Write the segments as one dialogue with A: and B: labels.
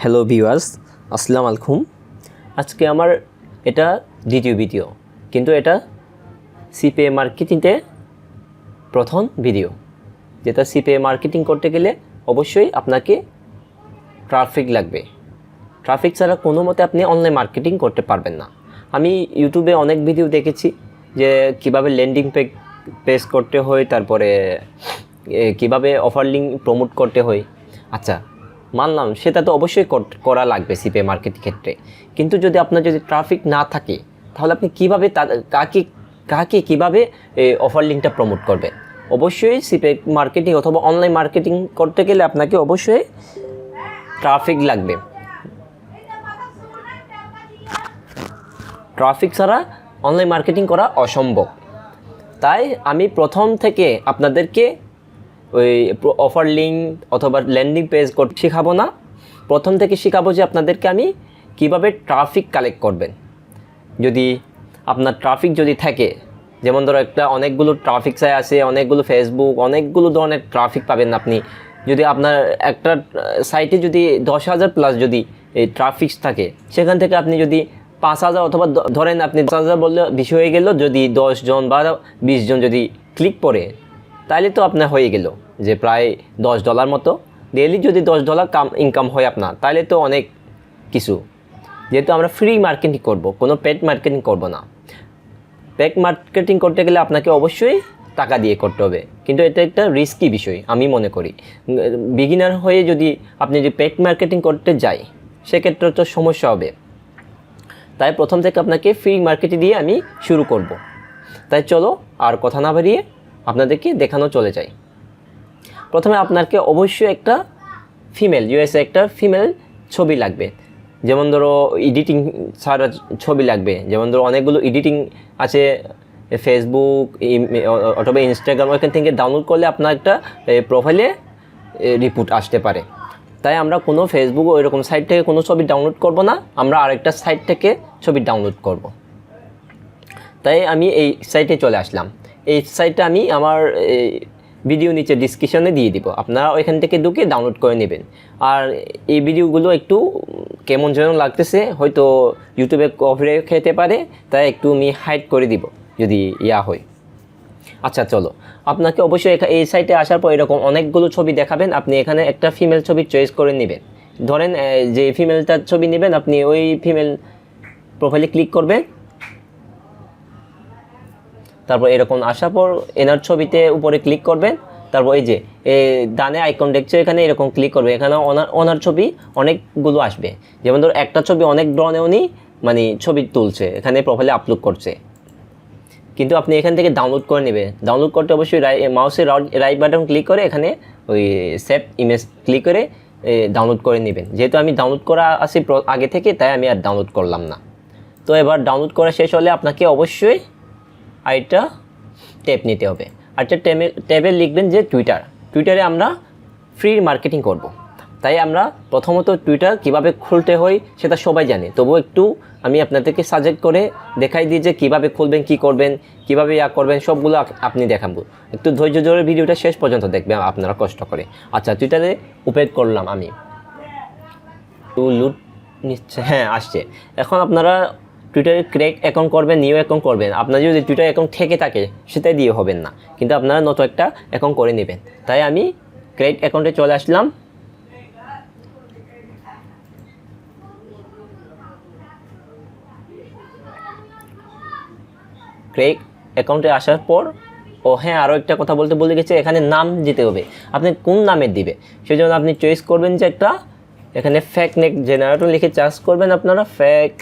A: Hello viewers আসসালামু আলাইকুম। আজকে আমার এটা দ্বিতীয় ভিডিও কিন্তু এটা সিপিএ মার্কেটিংতে প্রথম ভিডিও যেটা সিপিএ মার্কেটিং করতে গেলে অবশ্যই আপনাকে ট্রাফিক লাগবে। ট্রাফিক ছাড়া কোনো মতে আপনি অনলাইন মার্কেটিং করতে পারবেন না। আমি ইউটিউবে অনেক ভিডিও দেখেছি যে কীভাবে ল্যান্ডিং পেজ করতে হয়, তারপরে কীভাবে অফার লিঙ্ক প্রমোট করতে হয়। আচ্ছা মানলাম, সেটা তো অবশ্যই কর- লাগবে সিপে মার্কেটিং ক্ষেত্রে। কিন্তু যদি আপনার যদি ট্রাফিক না থাকে, তাহলে আপনি কীভাবে কাকে কাকে কীভাবে অফার লিঙ্কটা প্রমোট করবেন অবশ্যই সিপে মার্কেটিং অথবা অনলাইন মার্কেটিং করতে গেলে আপনাকে অবশ্যই ট্রাফিক লাগবে। ট্রাফিক ছাড়া অনলাইন মার্কেটিং করা অসম্ভব। তাই আমি প্রথম থেকে আপনাদেরকে ওই অফার লিঙ্ক অথবা ল্যান্ডিং পেজ শেখাবো না। প্রথম থেকে শেখাবো যে আপনাদেরকে আমি কীভাবে ট্রাফিক কালেক্ট করবেন। যদি আপনার ট্রাফিক যদি থাকে, যেমন ধরো একটা অনেকগুলো ট্রাফিক সাই আছে, অনেকগুলো ফেসবুক অনেকগুলো ধরনের ট্রাফিক পাবেন আপনি। যদি আপনার একটা সাইটে যদি দশ হাজার প্লাস যদি এই ট্রাফিক থাকে, সেখান থেকে আপনি যদি পাঁচ হাজার অথবা ধরেন আপনি দশ হাজার বললে বেশি হয়ে গেল, যদি দশজন বা বিশজন যদি ক্লিক করে তাহলে তো আপনার হয়ে গেল যে প্রায় দশ ডলার মতো। ডেলি যদি দশ ডলার কাম ইনকাম হয় আপনার তাহলে তো অনেক কিছু। যেহেতু আমরা ফ্রি মার্কেটিং করব, কোনো পেড মার্কেটিং করব না। পেড মার্কেটিং করতে গেলে আপনাকে অবশ্যই টাকা দিয়ে করতে হবে। কিন্তু এটা একটা রিস্কি বিষয়, আমি মনে করি। বিগিনার হয়ে যদি আপনি যদি পেড মার্কেটিং করতে যাই, সেক্ষেত্রে তো সমস্যা হবে। তাই প্রথম থেকে আপনাকে ফ্রি মার্কেটিং দিয়ে আমি শুরু করব। তাই চলো আর কথা না বাড়িয়ে আপনাদেরকে দেখানো চলে যাই প্রথমে আপনাকে অবশ্যই একটা ফিমেল ইউএসএ একটা ফিমেল ছবি লাগবে। যেমন ধরো এডিটিং ছাড়া ছবি লাগবে। যেমন ধরো অনেকগুলো এডিটিং আছে ফেসবুক অথবা ইনস্টাগ্রাম ওইখান থেকে ডাউনলোড করলে আপনার একটা প্রোফাইলে রিপোর্ট আসতে পারে। তাই আমরা কোনো ফেসবুক ওইরকম সাইট থেকে কোনো ছবি ডাউনলোড করব না, আমরা আরেকটা সাইট থেকে ছবি ডাউনলোড করব। তাই আমি এই সাইটে চলে আসলাম। এই সাইটটা আমি আমার ভিডিও নিচে ডিসক্রিপশনে দিয়ে দিব। আপনারা ওইখান থেকে ঢুকে ডাউনলোড করে নেবেন। আর এই ভিডিওগুলো একটু কেমন যেন লাগতেছে, হয়তো ইউটিউবে কভারে খেতে পারে, তাই একটু আমি হাইড করে দিব, যদি ইয়া হয়। আচ্ছা চলো। আপনাকে অবশ্যই এই সাইটে আসার পর এরকম অনেকগুলো ছবি দেখাবেন, আপনি এখানে একটা ফিমেল ছবি চয়েস করে নেবেন। ধরেন যে ফিমেলটার ছবি নেবেন, আপনি ওই ফিমেল প্রোফাইলে ক্লিক করবেন তারপর এরকম আসার পর এনার ছবিতে উপরে ক্লিক করবেন। তারপর এই যে ডানে আইকন দেখছ, এখানে এরকম ক্লিক করবে। এখানে ওনার ওনার ছবি অনেকগুলো আসবে। যেমন ধর একটা ছবি অনেক ধরনের উনি মানে ছবি তুলছে, এখানে প্রোফাইলে আপলোড করছে। কিন্তু আপনি এখান থেকে ডাউনলোড করে নেবে ডাউনলোড করতে অবশ্যই রাই মাউসের রাইট বাটন ক্লিক করে এখানে ওই সেভ ইমেজ ক্লিক করে ডাউনলোড করে নেবেন। যেহেতু আমি ডাউনলোড করা আছি আগে থেকে, তাই আমি আর ডাউনলোড করলাম না। তো এবার ডাউনলোড করা শেষ হলে আপনাকে অবশ্যই আরেকটা ট্যাব নিতে হবে। আরেকটা ট্যাবে ট্যাবে লিখবেন যে টুইটার। টুইটারে আমরা ফ্রি মার্কেটিং করব। তাই আমরা প্রথমত টুইটার কীভাবে খুলতে হয় সেটা সবাই জানে। তবু একটু আমি আপনাদেরকে সাজেক্ট করে দেখাই দিই যে কীভাবে খুলবেন, কি করবেন, কীভাবে ইয়া করবেন, সবগুলো আপনি দেখাবো। একটু ধৈর্য ধরে ভিডিওটা শেষ পর্যন্ত দেখবেন আপনারা কষ্ট করে। আচ্ছা টুইটারে উপেদ করলাম আমি। টু লুট নিচ্ছে হ্যাঁ আসছে। এখন আপনারা টুইটারে ক্রেক অ্যাকাউন্ট করবেন নিউ অ্যাকাউন্ট করবেন। আপনার যদি টুইটার অ্যাকাউন্ট থেকে থাকে, সেটাই দিয়ে হবেন না। কিন্তু আপনারা নতুন একটা অ্যাকাউন্ট করে নেবেন। তাই আমি ক্রেডিট অ্যাকাউন্টে চলে আসলাম। ক্রেক অ্যাকাউন্টে আসার পর, ও হ্যাঁ আরও একটা কথা বলতে বলে গেছে, এখানে নাম দিতে হবে। আপনি কোন নামের দিবে? সেই জন্য আপনি চয়েস করবেন যে একটা, এখানে ফ্যাক নেক জেনারেটর লিখে চার্জ করবেন আপনারা ফ্যাক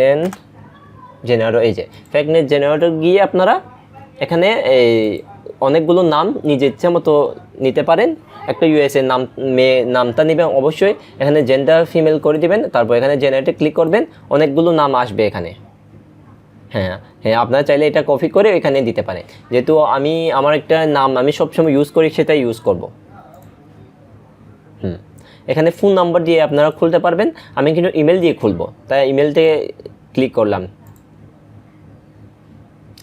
A: নেন জেনারেটর, এই যে ফেক নেট জেনারেটর গিয়ে আপনারা এখানে এই অনেকগুলো নাম নিজের ইচ্ছা মতো নিতে পারেন। একটা ইউএসএ নাম, মেয়ে নামটা নেবেন অবশ্যই, এখানে জেন্ডার ফিমেল করে দিবেন, তারপর এখানে জেনারেটে ক্লিক করবেন, অনেকগুলো নাম আসবে এখানে। হ্যাঁ হ্যাঁ আপনারা চাইলে এটা কপি করে এখানে দিতে পারেন। যেহেতু আমি, আমার একটা নাম আমি সবসময় ইউজ করি, সেটাই ইউজ করব। এখানে ফোন নাম্বার দিয়ে আপনারা খুলতে পারবেন। আমি কিন্তু ইমেল দিয়ে খুলবো। তাই ইমেলতে ক্লিক করলাম।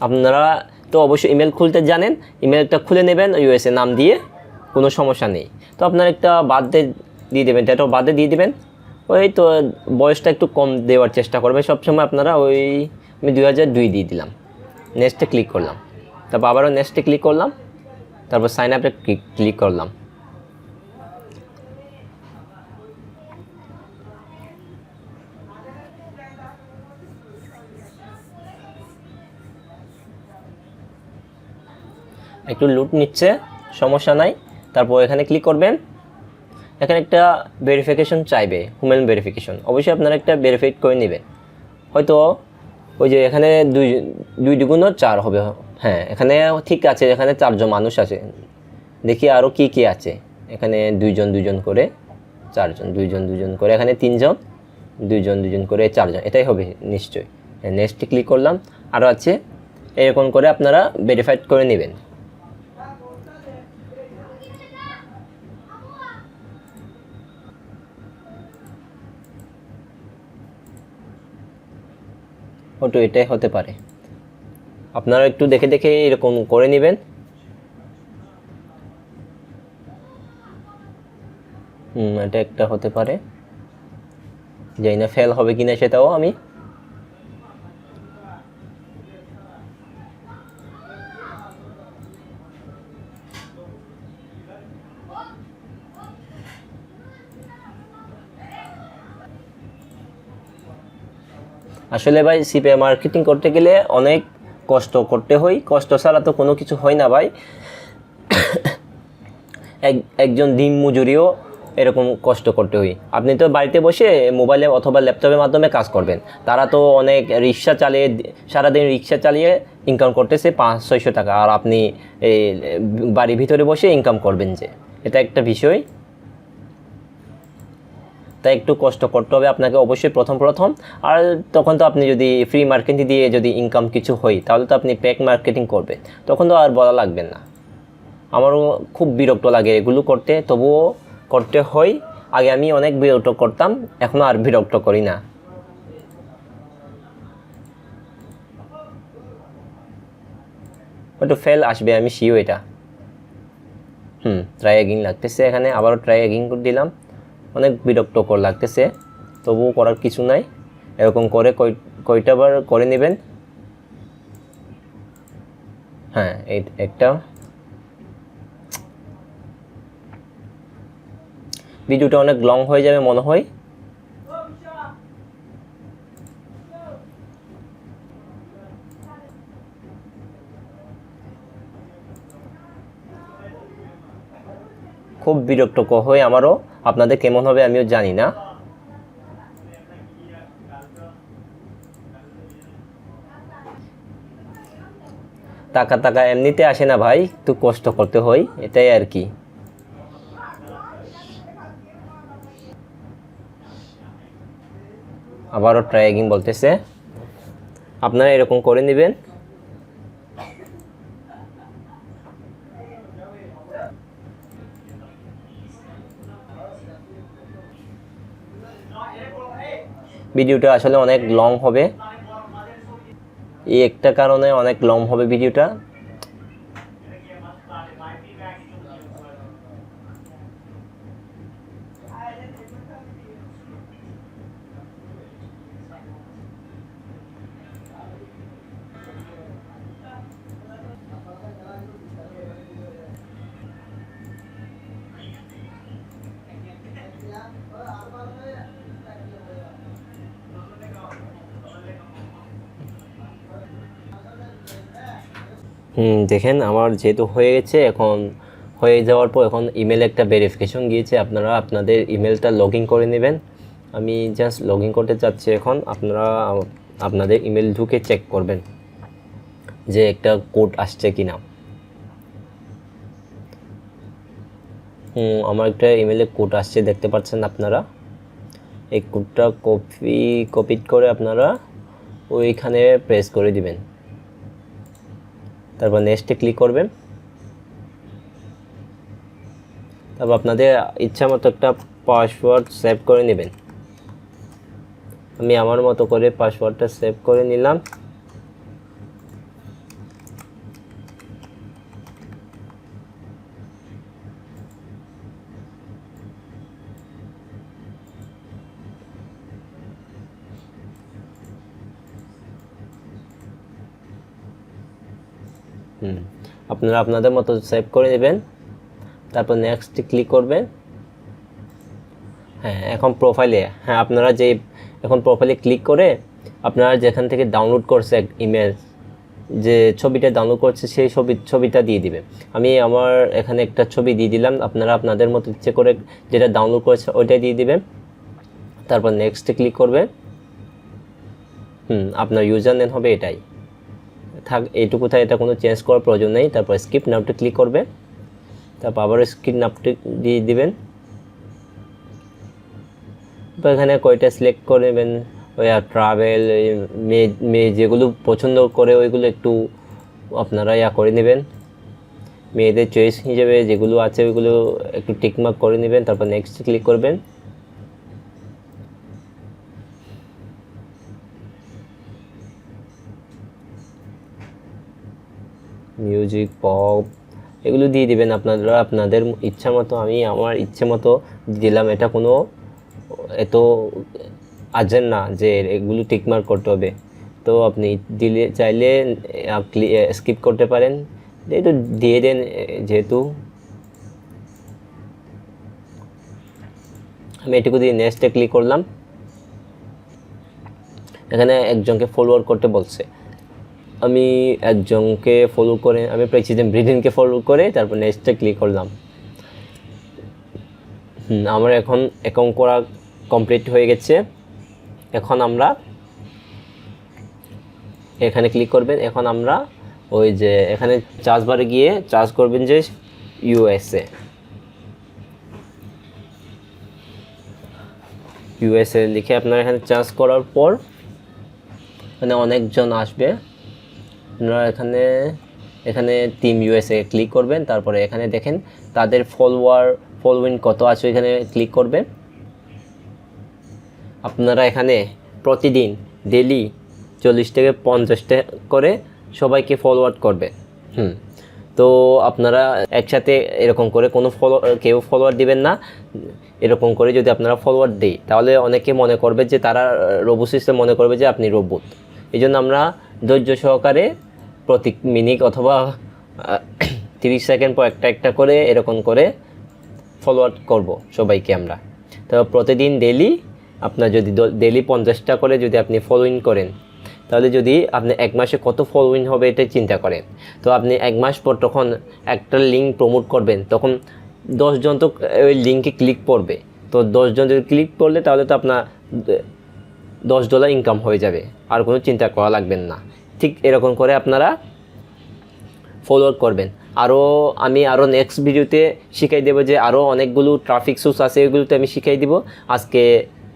A: আপনারা তো অবশ্যই ইমেল খুলতে জানেন। ইমেলটা খুলে নেবেন ইউএসএ নাম দিয়ে। কোনো সমস্যা নেই। তো আপনার একটা বার্থডে দিয়ে দেবেন ডেট অফ বার্থে দিয়ে দেবেন। ওই তো বয়সটা একটু কম দেওয়ার চেষ্টা করবে সবসময় আপনারা ওই আমি দুই হাজার দুই দিয়ে দিলাম। নেক্সটে ক্লিক করলাম। তারপর আবারও নেক্সটে ক্লিক করলাম। তারপর সাইন আপে ক্লিক করলাম। একটু লুট নিচ্ছে, সমস্যা নাই। তারপর এখানে ক্লিক করবেন। এখানে একটা ভেরিফিকেশন চাইবে হুমেন ভেরিফিকেশন অবশ্যই আপনারা একটা ভেরিফাইড করে নেবেন। হয়তো ওই যে এখানে দুই দুই দুগুণও চার হবে। হ্যাঁ এখানে ঠিক আছে, এখানে চারজন মানুষ আছে। দেখি আরও কি কি আছে। এখানে দুইজন দুইজন করে চারজন, দুইজন দুজন করে, এখানে তিনজন, দুইজন দুজন করে চারজন। এটাই হবে নিশ্চয়ই নেক্সটে ক্লিক করলাম। আরও আছে। এরকম করে আপনারা ভেরিফাইড করে নেবেন। হয়তো এটাই হতে পারে। আপনারা একটু দেখে দেখে এরকম করে নেবেন। হুম, এটা একটা হতে পারে। জানি না ফেল হবে কিনা সেটাও আমি আসলে ভাই সিপিএ মার্কেটিং করতে গেলে অনেক কষ্ট করতে হয়। কষ্ট ছাড়া তো কোনো কিছু হয় না ভাই। এক, একজন দিন মজুরিও এরকম কষ্ট করতে হয়। আপনি তো বাড়িতে বসে মোবাইলে অথবা ল্যাপটপের মাধ্যমে কাজ করবেন। তারা তো অনেক রিক্সা চালিয়ে সারাদিন রিক্সা চালিয়ে ইনকাম করতেছে পাঁচ, ছয়শো টাকা। আর আপনি বাড়ির ভিতরে বসে ইনকাম করবেন যে। এটা একটা বিষয়। তাই একটু কষ্ট করতে হবে আপনাকে অবশ্যই প্রথম প্রথম। আর তখন তো আপনি যদি ফ্রি মার্কেটিং দিয়ে যদি ইনকাম কিছু হয়, তাহলে তো আপনি প্যাক মার্কেটিং করবেন। তখন তো আর বলা লাগবে না। আমারও খুব বিরক্ত লাগে এগুলো করতে, তবুও করতে হয়। আগে আমি অনেক বিরক্ত করতাম এখনও আর বিরক্ত করি না। হয়তো ফেল আসবে, আমি শিও এটা। হুম ট্রাই এগিং লাগতেছে এখানে, আবারও ট্রাই এগিং দিলাম। অনেক বিরক্তকর লাগতেছে। তবুও করার কিছু নাই। এরকম করে কয় কয়টা বার করে নেবেন? হ্যাঁ এই একটা। ভিডিওটা অনেক লং হয়ে যাবে মনে হয়। খুব বিরক্তকর হয় আমারও। আপনাদের কেমন হবে আমিও জানি না। টাকা টাকা এমনিতে আসে না ভাই, একটু কষ্ট করতে হয়, এটাই আর কি। আবারও ট্রাই বলতেছে। আপনারা এরকম করে নেবেন। ভিডিওটা আসলে অনেক লং হবে। এই একটা কারণে অনেক লং হবে ভিডিওটা। হুম, দেখেন আমার যেহেতু হয়ে গেছে, এখন হয়ে যাওয়ার পর এখন ইমেলে একটা ভেরিফিকেশন গিয়েছে, আপনারা আপনাদের ইমেলটা লগ ইন করে নেবেন। আমি জাস্ট লগ ইন করতে চাচ্ছি এখন, আপনারা আপনাদের ইমেল ঢুকে চেক করবেন যে একটা কোড আসছে কি না হুম, আমার একটা ইমেলে কোড আসছে, দেখতে পাচ্ছেন আপনারা? এই কোডটা কপি কপি করে আপনারা ওইখানে প্রেস করে দিবেন। তারপর নেক্সটে ক্লিক করবেন। তারপর আপনাদের ইচ্ছা মতো একটা পাসওয়ার্ড সেভ করে নেবেন। আমি আমার মতো করে পাসওয়ার্ডটা সেভ করে নিলাম হুম আপনারা আপনাদের মতো সেভ করে নেবেন। তারপর নেক্সট ক্লিক করবেন। হ্যাঁ এখন প্রোফাইলে হ্যাঁ আপনারা যে এখন প্রোফাইলে ক্লিক করে আপনারা যেখান থেকে ডাউনলোড করছে ইমেজ যে ছবিটা ডাউনলোড করছে সেই ছবি, ছবিটা দিয়ে দিবে। আমি আমার এখানে একটা ছবি দিয়ে দিলাম, আপনারা আপনাদের মতো ইচ্ছে করে যেটা ডাউনলোড করেছে ওইটাই দিয়ে দিবেন। তারপর নেক্সটে ক্লিক করবেন। হুম, আপনার ইউজার নেম হবে এটাই। থাক এইটুকুতে এটা কোনো চেঞ্জ করার প্রয়োজন নেই। তারপর স্কিপ নামটি ক্লিক করবে। তারপর আবার স্কিপ নামটি দিয়ে দিবেন। এখানে কয়টা সিলেক্ট করে নেবেন ওই ট্রাভেল মেয়ে মেয়ে যেগুলো পছন্দ করে ওইগুলো একটু আপনারা ইয়া করে নেবেন। মেয়েদের চয়েস হিসেবে যেগুলো আছে ওইগুলো একটু টিকমার্ক করে নেবেন। তারপর নেক্সট ক্লিক করবেন। মিউজিক পপ এগুলো দিয়ে দিবেন আপনারা, আপনাদের ইচ্ছা মতো আমি আমার ইচ্ছে মতো দিলাম। এটা কোনো এত আর্জেন্ট না যে এগুলো টিকমার্ক করতে হবে। তো আপনি দিলে, চাইলে স্কিপ করতে পারেন। যেহেতু দিয়ে দেন, যেহেতু। আমি এটুকু দিয়ে নেক্সটে ক্লিক করলাম। এখানে একজনকে ফলোয়ার করতে বলছে। আমি একজনকে ফলো করে, আমি প্রেসিডেন্ট ব্রিটেনকে ফলো করে তারপর নেক্সটে ক্লিক করলাম। হুম, আমার এখন অ্যাকাউন্ট করা কমপ্লিট হয়ে গেছে। এখন আমরা এখানে ক্লিক করবেন। এখন আমরা ওই যে এখানে চার্জ বারে গিয়ে চার্জ করবেন যে ইউএসএ ইউএসএ লিখে আপনার এখানে চার্জ করার পর মানে অনেকজন আসবে। আপনারা এখানে এখানে টিম ইউএসএ ক্লিক করবেন, তারপরে এখানে দেখেন তাদের ফলোয়ার ফলোইং কত আছে এখানে ক্লিক করবেন। আপনারা এখানে প্রতিদিন ডেলি চল্লিশ থেকে পঞ্চাশটা করে সবাইকে ফলোয়ার্ড করবে। হুম। তো আপনারা একসাথে এরকম করে কোনো ফলো কেউ ফলোয়ার দিবেন না। এরকম করে যদি আপনারা ফলোয়ার দিই, তাহলে অনেকে মনে করবে যে তারা, রবু সিস্টেম মনে করবে যে আপনি রোবট এই জন্য আমরা ধৈর্য সহকারে প্রতি মিনিট অথবা তিরিশ সেকেন্ড পর একটা একটা করে এরকম করে ফলোয়ার করব সবাইকে আমরা। তো প্রতিদিন ডেলি আপনার যদি ডেলি পঞ্চাশটা করে যদি আপনি ফলোইং করেন, তাহলে যদি আপনি এক মাসে কত ফলোইং হবে এটা চিন্তা করেন। তো আপনি এক মাস পর তখন একটা লিঙ্ক প্রমোট করবেন, তখন দশজন তো ওই লিঙ্কে ক্লিক করবে। তো দশজন যদি ক্লিক করলে তাহলে তো আপনার দশ ডলার ইনকাম হয়ে যাবে। আর কোনো চিন্তা করা লাগবেন না। ঠিক এরকম করে আপনারা ফলোয়ার করবেন। আরও আমি আরও নেক্সট ভিডিওতে শিখাই দেবো যে আরও অনেকগুলো ট্রাফিক সোর্স আছে, এগুলোতে আমি শিখাই দিব। আজকে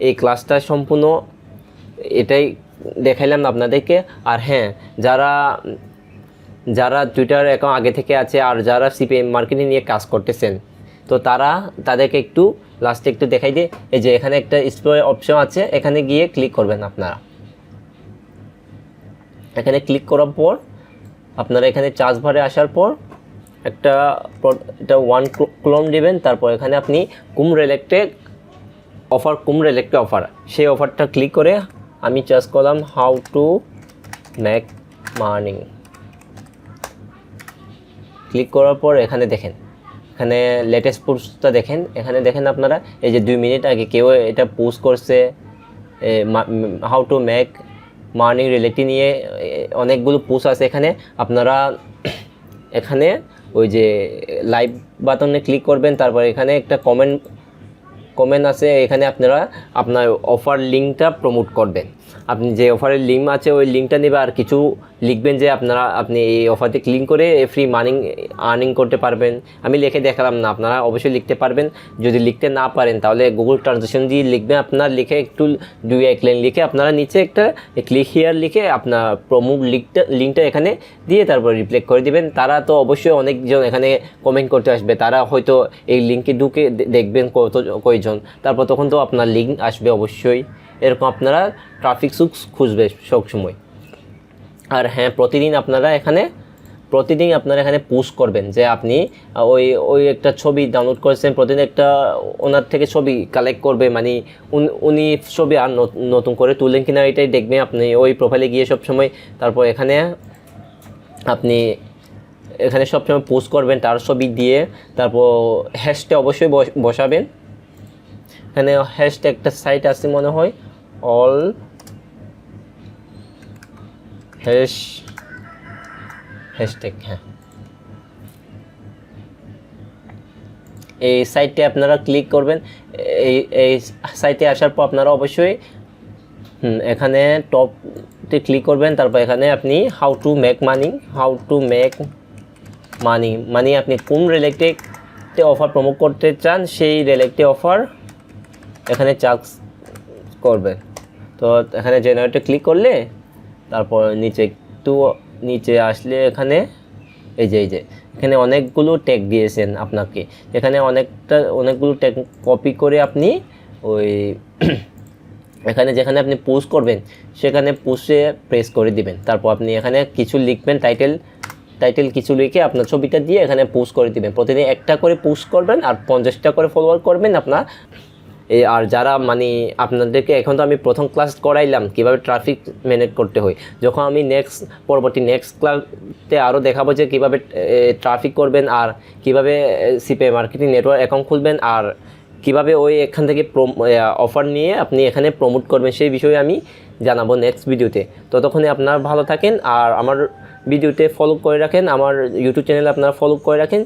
A: এই ক্লাসটা সম্পূর্ণ এটাই দেখাইলাম আপনাদেরকে। আর হ্যাঁ যারা যারা টুইটার অ্যাকাউন্ট আগে থেকে আছে আর যারা সিপিএম মার্কেটিং নিয়ে কাজ করতেছেন তো তারা তাদেরকে একটু লাস্টে একটু দেখাই দিয়ে, এই যে এখানে একটা স্টোরে অপশন আছে, এখানে গিয়ে ক্লিক করবেন আপনারা। এখানে ক্লিক করার পর, আপনারা এখানে চার্জ ভরে আসার পর, একটা এটা ওয়ান ক্লোন দেবেন, তারপর এখানে আপনি কুম রিলেক্টে অফার কুম রিলেক্টে অফার সেই অফারটা ক্লিক করে আমি চার্জ করলাম how to make morning click করার পর এখানে দেখেন এখানে লেটেস্ট পোস্টটা দেখেন। এখানে দেখেন আপনারা, এই যে দুই মিনিট আগে কেউ এটা পোস্ট করছে how to make morning related নিয়ে অনেকগুলো পোস্ট আছে এখানে। আপনারা এখানে ওই যে লাইভ বাটনে ক্লিক করবেন, তারপর এখানে একটা কমেন্ট কমেন্ট আছে, এখানে আপনারা আপনার অফার লিঙ্কটা প্রমোট করবেন। আপনি যে অফারের লিঙ্ক আছে, ওই লিঙ্কটা নেবে আর কিছু লিখবেন যে আপনারা, আপনি এই অফারটি ক্লিক করে ফ্রি মানিং আর্নিং করতে পারবেন। আমি লিখে দেখালাম না, আপনারা অবশ্যই লিখতে পারবেন। যদি লিখতে না পারেন, তাহলে গুগল ট্রান্সলেশন দিয়ে লিখবেন। আপনার লিখে একটু দুই এক লাইন লিখে আপনারা নিচে একটা ক্লিক হিয়ার লিখে আপনার প্রমোট লিঙ্কটা লিঙ্কটা এখানে দিয়ে তারপর রিপ্লাই করে দিবেন। তারা তো অবশ্যই অনেকজন এখানে কমেন্ট করতে আসবে। তারা হয়তো এই লিঙ্কে ঢুকে দেখবেন কত, কয়জন। তারপর তখন তো আপনার লিঙ্ক আসবে অবশ্যই। এরকম আপনারা ট্রাফিক সুক্স খুঁজবে সবসময় আর হ্যাঁ প্রতিদিন আপনারা এখানে, প্রতিদিন আপনারা এখানে পোস্ট করবেন যে আপনি ওই ওই একটা ছবি ডাউনলোড করেছেন, প্রতিদিন একটা ওনার থেকে ছবি কালেক্ট করবে মানে উনি ছবি আর নতুন করে তুললেন কিনা এটাই দেখবেন আপনি ওই প্রোফাইলে গিয়ে সব সময়। তারপর এখানে আপনি এখানে সবসময় পোস্ট করবেন তার ছবি দিয়ে, তারপর হ্যাশটে অবশ্যই বস- বসাবেন। এখানে হ্যাশট্যাগ একটা সাইট আছে মনে হয়। অল হ্যাশ, হ্যাশট্যাগ হ্যাঁ। এই সাইটে আপনারা ক্লিক করবেন। এই এই সাইটে আসার পর আপনারা অবশ্যই এখানে টপতে ক্লিক করবেন। তারপর এখানে আপনি how to make money how to make money মানে আপনি কোন রিলেটেড অফার প্রমোট করতে চান, সেই রিলেটেড অফার এখানে চার্জ করবেন তো এখানে জেনারেটে ক্লিক করলে তারপর নিচে একটু নিচে আসলে এখানে এই যে এই যে, এখানে অনেকগুলো ট্যাগ দিয়েছেন আপনাকে। এখানে অনেকটা, অনেকগুলো ট্যাগ কপি করে আপনি ওই এখানে যেখানে আপনি পোস্ট করবেন, সেখানে পোস্টে প্রেস করে দিবেন। তারপর আপনি এখানে কিছু লিখবেন টাইটেল টাইটেল কিছু লিখে আপনার ছবিটা দিয়ে এখানে পোস্ট করে দিবেন। প্রতিদিন একটা করে পোস্ট করবেন আর পঞ্চাশটা করে ফলোয়ার করবেন আপনার। আর যারা মানে আপনাদেরকে এখন তো আমি প্রথম ক্লাস করাইলাম, কীভাবে ট্রাফিক ম্যানেজ করতে হয়। যখন আমি নেক্সট পরবর্তী নেক্সট ক্লাসে আরও দেখাবো যে কীভাবে ট্রাফিক করবেন আর কীভাবে সিপে মার্কেটিং নেটওয়ার্ক অ্যাকাউন্ট খুলবেন আর কীভাবে ওই এখান থেকে অফার নিয়ে আপনি এখানে প্রমোট করবেন, সেই বিষয়ে আমি জানাব নেক্সট ভিডিওতে ততক্ষণে আপনারা ভালো থাকেন আর আমার ভিডিওতে ফলো করে রাখেন, আমার ইউটিউব চ্যানেলে আপনারা ফলো করে রাখেন।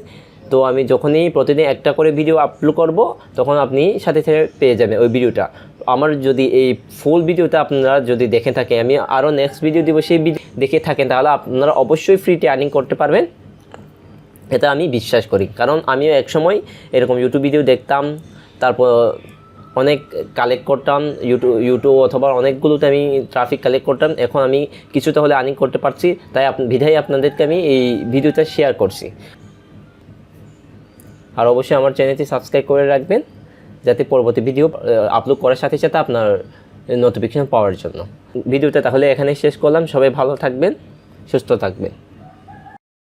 A: তো আমি যখনই প্রতিদিন একটা করে ভিডিও আপলোড করব, তখন আপনি সাথে সাথে পেয়ে যাবেন ওই ভিডিওটা আমার যদি এই ফুল ভিডিওটা আপনারা যদি দেখে থাকেন, আমি আরও নেক্সট ভিডিও দিব সেই ভিডিও দেখে থাকেন, তাহলে আপনারা অবশ্যই ফ্রিতে আর্নিং করতে পারবেন। এটা আমি বিশ্বাস করি। কারণ আমিও একসময় এরকম ইউটিউব ভিডিও দেখতাম, তারপর অনেক কালেক্ট করতাম ইউটিউব ইউটিউব অথবা অনেকগুলোতে আমি ট্রাফিক কালেক্ট করতাম, এখন আমি কিছুটা হলে আর্নিং করতে পারছি, তাই বিধায় আপনাদেরকে আমি এই ভিডিওটা শেয়ার করছি। আর অবশ্যই আমার চ্যানেলটি সাবস্ক্রাইব করে রাখবেন যাতে পরবর্তী ভিডিও আপলোড করার সাথে সাথে আপনার নোটিফিকেশান পাওয়ার জন্য। ভিডিওটা তাহলে এখানে শেষ করলাম। সবাই ভালো থাকবেন, সুস্থ থাকবেন।